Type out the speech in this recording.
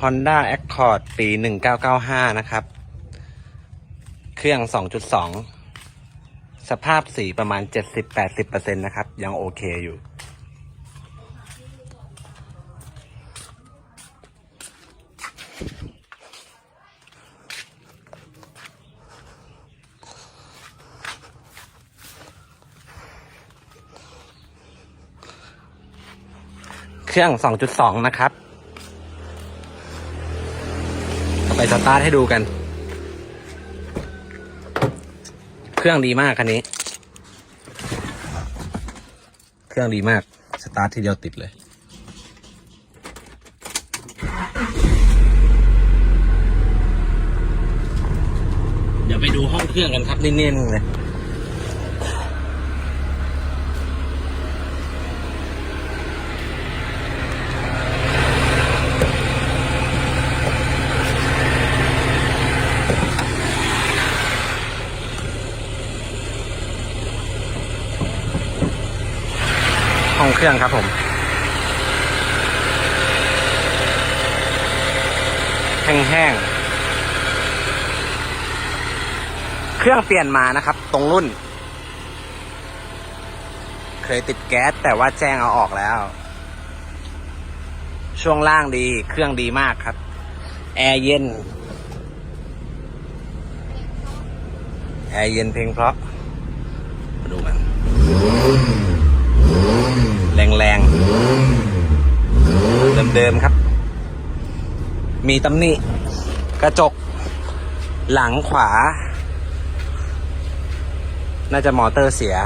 Honda Accord ปี 1995 นะครับ เครื่อง 2.2 สภาพสีประมาณ 70-80%นะครับ ยังโอเคอยู่ เครื่อง 2.2 นะครับ ไปสตาร์ทให้ดูกัน เครื่องดีมากคันนี้ เครื่องดีมาก สตาร์ททีเดียวติดเลยเดี๋ยวไปดูห้องเครื่องกันครับนิ่งๆเลย องเครื่องครับผม แห้งๆ เครื่องเปลี่ยนมานะครับ ตรงรุ่น เคยติดแก๊สแต่ว่าแจ้งเอาออกแล้ว ช่วงล่างดี เครื่องดีมากครับ แอร์เย็น แอร์เย็นเพลงเพราะ มาดูกัน แรงๆ เดิมครับ มีตำหนิกระจก หลังขวา น่าจะมอเตอร์เสีย